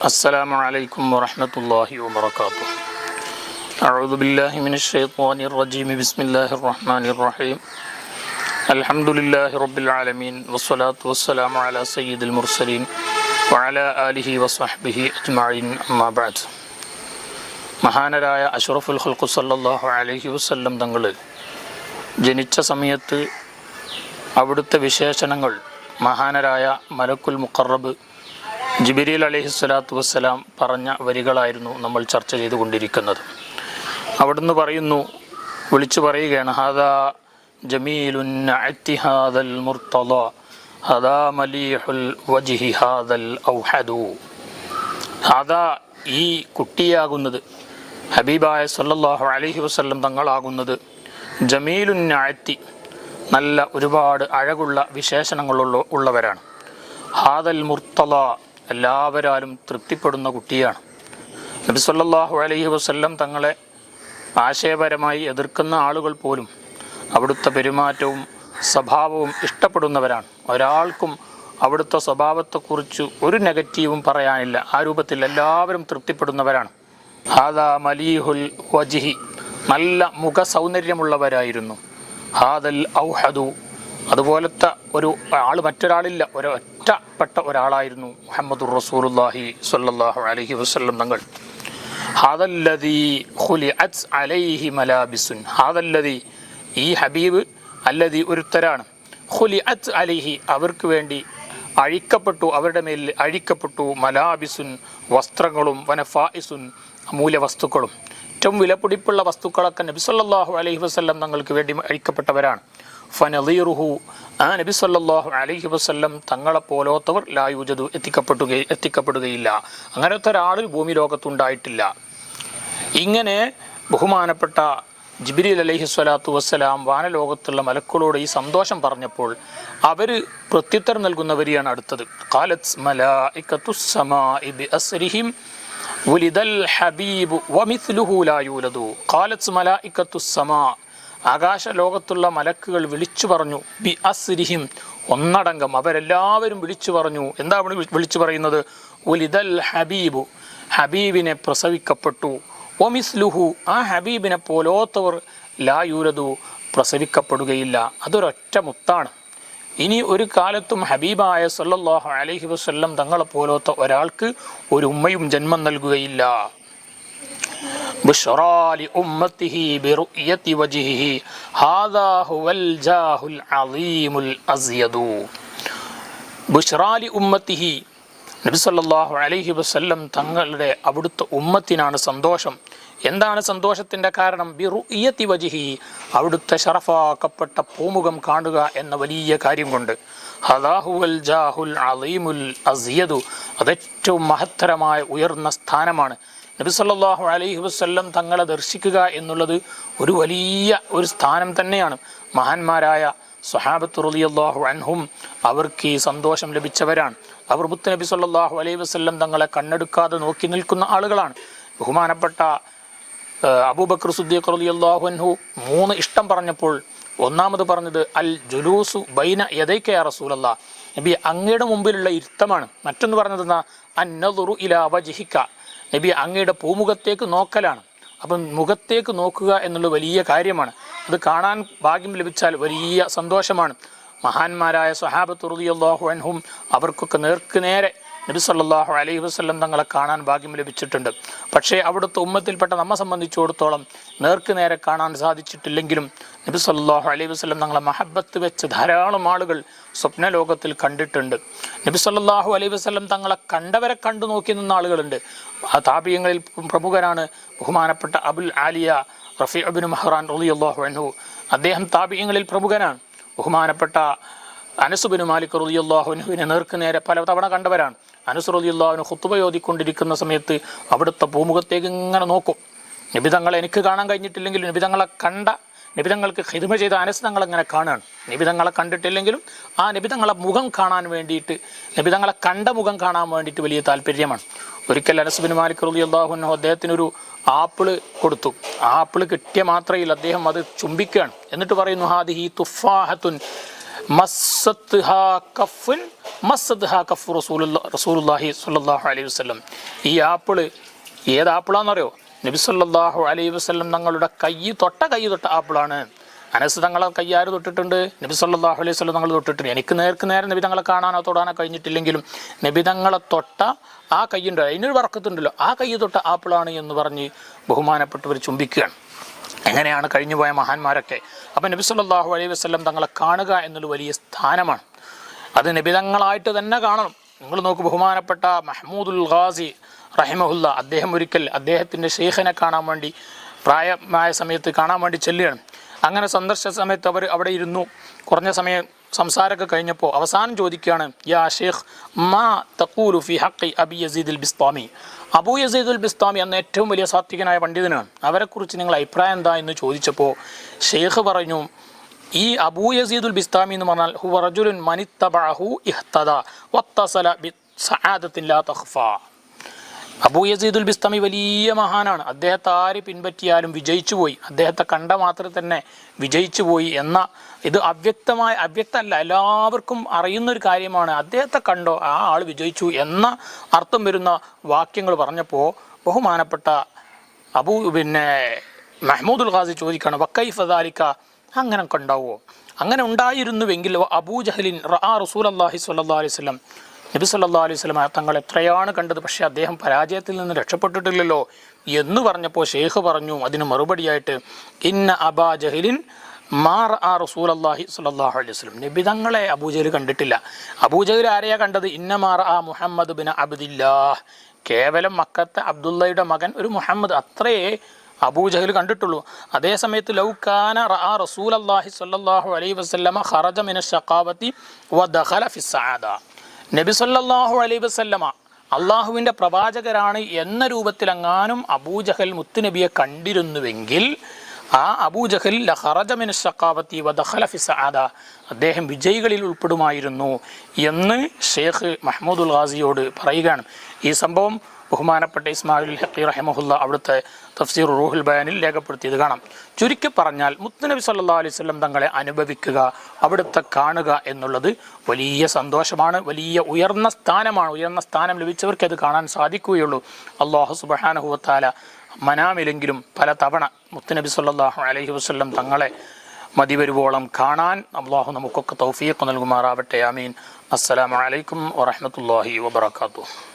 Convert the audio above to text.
السلام عليكم ورحمة الله وبركاته أعوذ بالله من الشيطان الرجيم بسم الله الرحمن الرحيم الحمد لله رب العالمين والصلاة والسلام على سيد المرسلين وعلى آله وصحبه أجمعين أما بعد മഹാനരായ അഷ്റഫുൽ ഖൽഖു സല്ലല്ലാഹു അലൈഹി വസല്ലം തങ്ങൾ ജനിച്ച സമയത്ത് അവിടുത്തെ വിശേഷണങ്ങൾ മഹാനരായ മലക്കുൽ മുഖറബ് ജിബിരിൽ അലഹി സ്വലാത്തു വസ്സലാം പറഞ്ഞ വരികളായിരുന്നു നമ്മൾ ചർച്ച ചെയ്തുകൊണ്ടിരിക്കുന്നത്. അവിടുന്ന് പറയുന്നു വിളിച്ചു പറയുകയാണ് ഹാദാ ജമീലുൻ മലീഹുൽ വജിഹി ഹാദൽ ഔഹദു. ഹാദാ ഈ കുട്ടിയാകുന്നത് ഹബീബായ സല്ലല്ലാഹു അലഹി വസ്ലം തങ്ങളാകുന്നത് ജമീലുൻ അഅ്തി നല്ല ഒരുപാട് അഴകുള്ള വിശേഷണങ്ങളുള്ള ഉള്ളവരാണ്. ഹാദൽ മുർത്തള എല്ലാവരാലും തൃപ്തിപ്പെടുന്ന കുട്ടിയാണ്. നബി സല്ലല്ലാഹു അലൈഹി വസല്ലം തങ്ങളെ ആശയപരമായി എതിർക്കുന്ന ആളുകൾ പോലും അവിടുത്തെ പെരുമാറ്റവും സ്വഭാവവും ഇഷ്ടപ്പെടുന്നവരാണ്. ഒരാൾക്കും അവിടുത്തെ സ്വഭാവത്തെക്കുറിച്ച് ഒരു നെഗറ്റീവും പറയാനില്ല. ആ രൂപത്തിൽ എല്ലാവരും തൃപ്തിപ്പെടുന്നവരാണ്. ഹാദാ മലീഹുൽ വജിഹി. നല്ല മുഖ സൗന്ദര്യമുള്ളവരായിരുന്നു ഹാദൽ ഔഹദു. അതുപോലത്തെ ഒരു ആൾ മറ്റൊരാളില്ല ഒരൊറ്റപ്പെട്ട ഒരാളായിരുന്നു മുഹമ്മദ് റസൂലുല്ലാഹി സ്വല്ലല്ലാഹു അലഹി വസല്ലം തങ്ങൾ. ഹാദല്ലദീ ഖുലിഅത് അലൈഹി ഈ ഹബീബ് അല്ലതി ഒരുത്തരാണ്. ഹുലി ഖുലിഅത് അലൈഹി അവർക്ക് വേണ്ടി അഴിക്കപ്പെട്ടു അവരുടെ മേൽ അഴിക്കപ്പെട്ടു മലാബിസുൻ വസ്ത്രങ്ങളും വനഫായിസുൻ അമൂല്യ വസ്തുക്കളും ഏറ്റവും വിലപിടിപ്പുള്ള വസ്തുക്കളൊക്കെ നബി അലഹി അലൈഹി വസല്ലം തങ്ങൾക്ക് വേണ്ടി അഴിക്കപ്പെട്ടവരാണ്. ഫനദീറുഹു ആ നബി സല്ലാഹു അലൈഹി വസ്ല്ലം തങ്ങളെ പോലോത്തവർ ലായുജതു എത്തിക്കപ്പെടുക എത്തിക്കപ്പെടുകയില്ല. അങ്ങനത്തെ ഒരാൾ ഭൂമി ലോകത്തുണ്ടായിട്ടില്ല. ഇങ്ങനെ ബഹുമാനപ്പെട്ട ജിബിരിൽ അലൈഹി സ്വലാത്തു വസ്സലാം വാനലോകത്തുള്ള മലക്കുകളോട് ഈ സന്തോഷം പറഞ്ഞപ്പോൾ അവർ പ്രത്യുത്തരം നൽകുന്നവരെയാണ് അടുത്തത്. കാലത്ത് സമാ ലോകത്തുള്ള മലക്കുകൾ വിളിച്ചു പറഞ്ഞു ബി അസ്രിഹിം. ഒന്നടങ്കം അവരെല്ലാവരും വിളിച്ചു പറഞ്ഞു. എന്താ വിളിച്ചു പറയുന്നത്? ഉലിദൽ ഹബീബു. ഹബീബിനെ പ്രസവിക്കപ്പെട്ടു. ഒമിസ്ലുഹു ആ ഹബീബിനെ പോലോത്തവർ ലായൂരതു പ്രസവിക്കപ്പെടുകയില്ല. അതൊരൊറ്റ മുത്താണ്. ഇനി ഒരു കാലത്തും ഹബീബായ സല്ലാഹു അലഹി വസ്ല്ലം തങ്ങളെ പോലോത്ത ഒരാൾക്ക് ഒരു ഉമ്മയും ജന്മം നൽകുകയില്ല. بشرى لأمته برؤية وجهه هذا هو الجاه العظيم الأزيد بشرى لأمته നബി സല്ലല്ലാഹു അലൈഹി വസല്ലം തങ്ങളുടെ അവിടുത്തെ ഉമ്മത്തിനാണ് സന്തോഷം എന്താണ് സന്തോഷത്തിൻ്റെ കാരണം ബിറുഇയത്തി വജിഹി അവിടുത്തെ ഷറഫാക്കപ്പെട്ട പൂമുഖം കാണുക എന്ന വലിയ കാര്യം കൊണ്ട് ഹദാഹുൽ ജാഹുൽ അലീമുൽ അസിയദു അതേറ്റവും മഹത്തരമായ ഉയർന്ന സ്ഥാനമാണ് നബി സല്ലല്ലാഹു അലൈഹി വസ്ല്ലം തങ്ങളെ ദർശിക്കുക എന്നുള്ളത് ഒരു വലിയ ഒരു സ്ഥാനം തന്നെയാണ്. മഹാന്മാരായ സ്വഹാബത്ത് റളിയല്ലാഹു അൻഹും അവർക്ക് ഈ സന്തോഷം ലഭിച്ചവരാണ്. അവർ മുത്ത് നബി സല്ലാഹു അലൈഹി വസ്ല്ലം തങ്ങളെ കണ്ണെടുക്കാതെ നോക്കി നിൽക്കുന്ന ആളുകളാണ്. ബഹുമാനപ്പെട്ട അബൂബക്കർ സുദ്ദീഖ് റളിയല്ലാഹു അൻഹു മൂന്ന് ഇഷ്ടം പറഞ്ഞപ്പോൾ ഒന്നാമത് പറഞ്ഞത് അൽ ജുലൂസു ബൈന യദൈക യാ റസൂലല്ലാ. നബി അങ്ങയുടെ മുമ്പിലുള്ള ഇരുത്തമാണ്. മറ്റൊന്ന് പറഞ്ഞത് അന്നദുറു ഇലാ വജ്ഹിക. നബി അങ്ങയുടെ പൂമുഖത്തേക്ക് നോക്കലാണ്. അപ്പം മുഖത്തേക്ക് നോക്കുക എന്നുള്ള വലിയ കാര്യമാണ്. അത് കാണാൻ ഭാഗ്യം ലഭിച്ചാൽ വലിയ സന്തോഷമാണ്. മഹാന്മാരായ സ്വഹാബത്ത് റളിയല്ലാഹു അൻഹും അവർക്കൊക്കെ നേർക്ക് നേരെ നബി സല്ലാഹു അലൈഹി വസ്ലം തങ്ങളെ കാണാൻ ഭാഗ്യം ലഭിച്ചിട്ടുണ്ട്. പക്ഷേ അവിടുത്തെ ഉമ്മത്തിൽപ്പെട്ട നമ്മെ സംബന്ധിച്ചിടത്തോളം നേർക്ക് നേരെ കാണാൻ സാധിച്ചിട്ടില്ലെങ്കിലും നബി സല്ലാഹു അലൈഹി വസ്ലം തങ്ങളെ മഹബത്ത് വെച്ച് ധാരാളം ആളുകൾ സ്വപ്ന ലോകത്തിൽ കണ്ടിട്ടുണ്ട്. നബി സല്ലാഹു അലൈഹി വസ്ലം തങ്ങളെ കണ്ടവരെ കണ്ടു നോക്കി നിന്ന ആളുകളുണ്ട്. ആ താപീയങ്ങളിൽ പ്രമുഖനാണ് ബഹുമാനപ്പെട്ട അബുൽ ആലിയ റഫീ അബിൻ മഹ്റാൻ റളിയല്ലാഹു അൻഹു. അദ്ദേഹം താപീയങ്ങളിൽ പ്രമുഖനാണ്. ബഹുമാനപ്പെട്ട അനസുബിന് മാലിക് റുദിയുള്ളാഹുനുവിനെ നേർക്ക് നേരെ പല തവണ കണ്ടവരാണ്. അനസ് റളിയല്ലാഹുവിന് ഹുത്തുബ ഓതിക്കൊണ്ടിരിക്കുന്ന സമയത്ത് അവിടുത്തെ പൂമുഖത്തേക്ക് ഇങ്ങനെ നോക്കും. നിബിതങ്ങൾ എനിക്ക് കാണാൻ കഴിഞ്ഞിട്ടില്ലെങ്കിലും നിബിതങ്ങളെ കണ്ട നിബിതങ്ങൾക്ക് ഹിദ്മ ചെയ്ത അനസ് തങ്ങൾ അങ്ങനെ കാണുകയാണ് നിബിതങ്ങളെ കണ്ടിട്ടില്ലെങ്കിലും ആ നിബിതങ്ങളെ മുഖം കാണാൻ വേണ്ടിയിട്ട് നിബിതങ്ങളെ കണ്ട മുഖം കാണാൻ വേണ്ടിയിട്ട് വലിയ താല്പര്യമാണ്. ഒരിക്കൽ അനസുബിൻ മാലിക് റളിയല്ലാഹു അദ്ദേഹത്തിനൊരു ആപ്പിൾ കൊടുത്തു. ആ ആപ്പിൾ കിട്ടിയ മാത്രയിൽ അദ്ദേഹം അത് ചുംബിക്കുകയാണ്. എന്നിട്ട് പറയുന്നു ഹാദി ഹി തുഫാഹത്തുൻ മസ്സത്ത് ഹാ കഫ് റസൂലുള്ള റസൂലുള്ളാഹി സ്വല്ലല്ലാഹു അലൈഹി വസല്ലം. ഈ ആപ്പിൾ ഏത് ആപ്പിളാണെന്നറിയോ നബി സല്ലല്ലാഹു അലൈഹി വസല്ലം തങ്ങളുടെ കൈ തൊട്ട കൈ തൊട്ട ആപ്പിളാണ്. അനസ് തങ്ങളെ കൈ ആര് തൊട്ടിട്ടുണ്ട് നബി സല്ലല്ലാഹു അലൈഹി വസല്ലം തങ്ങൾ തൊട്ടിട്ടുണ്ട്. എനിക്ക് നേർക്ക് നേരെ നബി തങ്ങളെ കാണാനോ തൊടാനോ കഴിഞ്ഞിട്ടില്ലെങ്കിലും നബി തങ്ങളെ തൊട്ട ആ കൈയുണ്ട് അതിനൊരു വർക്കത്തുണ്ടല്ലോ. ആ കൈ തൊട്ട ആപ്പിളാണ് എന്ന് പറഞ്ഞ് ബഹുമാനപ്പെട്ടവർ ചുംബിക്കുകയാണ്. എങ്ങനെയാണ് കഴിഞ്ഞുപോയ മഹാന്മാരൊക്കെ? അപ്പം നബി സല്ലല്ലാഹു അലൈഹി വസ്ലം തങ്ങളെ കാണുക എന്നൊരു വലിയ സ്ഥാനമാണ്. അത് നിബിതങ്ങളായിട്ട് തന്നെ കാണണം. നിങ്ങൾ നോക്ക് ബഹുമാനപ്പെട്ട മഹ്മൂദുൽ ഖാസി റഹിമഹുല്ല അദ്ദേഹം ഒരിക്കൽ അദ്ദേഹത്തിന്റെ ഷെയ്ഖിനെ കാണാൻ വേണ്ടി പ്രായമായ സമയത്ത് കാണാൻ വേണ്ടി ചെല്ലുകയാണ്. അങ്ങനെ സന്ദർശന സമയത്ത് അവർ അവിടെ ഇരുന്നു. കുറഞ്ഞ സമയം സംസാരമൊക്കെ കഴിഞ്ഞപ്പോൾ അവസാനം ചോദിക്കുകയാണ് യാ ഷേഖ് മാ തക്കൂലു ഫി ഹക്കി അബി യസീദുൽ ബിസ്താമി? അബൂ യസീദുൽ ബിസ്താമി എന്ന ഏറ്റവും വലിയ സാത്വികനായ പണ്ഡിതനാണ്. അവരെക്കുറിച്ച് നിങ്ങൾ അഭിപ്രായം എന്താ എന്ന് ചോദിച്ചപ്പോൾ ഷെയ്ഖ് പറഞ്ഞു ഈ അബൂ യസീദുൽ ബിസ്താമി എന്ന് പറഞ്ഞാൽ ഹു റജുലുൻ മനിത്തബാഹു ഇഹ്തദ വത്തസല ബി സഹാദത്തിൻ ലാ തഖ്ഫ. അബൂ യസീദുൽ ബിസ്തമി വലിയ മഹാനാണ്. അദ്ദേഹത്തെ ആര് പിൻപറ്റിയാലും വിജയിച്ചു പോയി. അദ്ദേഹത്തെ കണ്ട മാത്രം തന്നെ വിജയിച്ചു പോയി എന്ന ഇത് അവ്യക്തമായ അവ്യക്തമല്ല എല്ലാവർക്കും അറിയുന്ന ഒരു കാര്യമാണ്. അദ്ദേഹത്തെ കണ്ടോ ആ ആൾ വിജയിച്ചു എന്ന അർത്ഥം വരുന്ന വാക്യങ്ങൾ പറഞ്ഞപ്പോൾ ബഹുമാനപ്പെട്ട അബൂ പിന്നെ മെഹ്മൂദുൽ ഖാസി ചോദിക്കുകയാണ് വക്കൈ ഫദാലിക്ക അങ്ങനെ ഉണ്ടാവുമോ അങ്ങനെ ഉണ്ടായിരുന്നുവെങ്കിൽ അബൂ ജഹലിൻ റസൂൽ അള്ളാഹി സ്വല്ലാ അലൈഹി സ്വലം നബി സല്ലാ അലൈഹി സ്വലമ തങ്ങൾ എത്രയാണ് കണ്ടത്? പക്ഷേ അദ്ദേഹം പരാജയത്തിൽ നിന്ന് രക്ഷപ്പെട്ടിട്ടില്ലല്ലോ എന്ന് പറഞ്ഞപ്പോൾ ഷെയ്ഖ് പറഞ്ഞു അതിന് മറുപടിയായിട്ട് ഇന്ന അബാ ജഹലിൻ മാർ ആ റസൂൽ അള്ളാഹി സുല്ലാഹു അലൈഹി വസ്ലം നബി തങ്ങളെ അബൂജഹൽ കണ്ടിട്ടില്ല. അബൂജഹൽ ആരെയാ കണ്ടത്? ഇന്ന മാർ ആ മുഹമ്മദ് ബിൻ അബ്ദില്ലാഹ്. കേവലം മക്കത്തെ അബ്ദുള്ളയുടെ മകൻ ഒരു മുഹമ്മദ് അത്രയേ അബൂജഹൽ കണ്ടിട്ടുള്ളൂ. അതേ സമയത്ത് ലൗക്കാന ആ റസൂൽ അള്ളാഹി സുല്ലാഹു അലൈഹി വസ്ലമ ഖറജ മിന ഷഖാബത്തി വ ദഹല ഫി സആദ നബി സല്ലല്ലാഹു അലൈഹി വസല്ലമ അള്ളാഹുവിന്റെ പ്രവാചകരാണ് എന്ന രൂപത്തിലെങ്ങാനും അബൂജഹൽ മുത്തുനബിയെ കണ്ടിരുന്നുവെങ്കിൽ ആ അബൂജഹൽ ലഹറജ മിന ഷഖാബത്തി വ ഫി സആദ അദ്ദേഹം വിജയികളിൽ ഉൾപ്പെടുമായിരുന്നു എന്ന് ഷേഖ് മഹ്മൂദുൽ ഗാസിയോട് പറയുകയാണ്. ഈ സംഭവം ബഹുമാനപ്പെട്ട ഇസ്മായിൽ ഹക്കി റഹിമഹുല്ല അവിടുത്തെ തഫ്സീർ റൂഹുൽ ബയാനിൽ രേഖപ്പെടുത്തിയത് കാണാം. ചുരുക്കി പറഞ്ഞാൽ മുത്തുനബി സല്ലാ അലൈഹി തങ്ങളെ അനുഭവിക്കുക അവിടുത്തെ കാണുക എന്നുള്ളത് വലിയ സന്തോഷമാണ് വലിയ ഉയർന്ന സ്ഥാനമാണ് ഉയർന്ന സ്ഥാനം ലഭിച്ചവർക്ക് അത് കാണാൻ സാധിക്കുകയുള്ളൂ. അള്ളാഹു സുബാനഹുവത്താല മനാമിലെങ്കിലും പല തവണ മുത്തുനബി സല്ലാഹു അലൈഹി വസ്ലം തങ്ങളെ മതി വരുവോളം കാണാൻ അള്ളാഹു നമുക്കൊക്കെ തൗഫീഖ് നൽകുമാറാവട്ടെ. അമീൻ അസ്സലാമു അലൈക്കും വറഹ്മത്തുള്ളാഹി വബറകാതുഹു.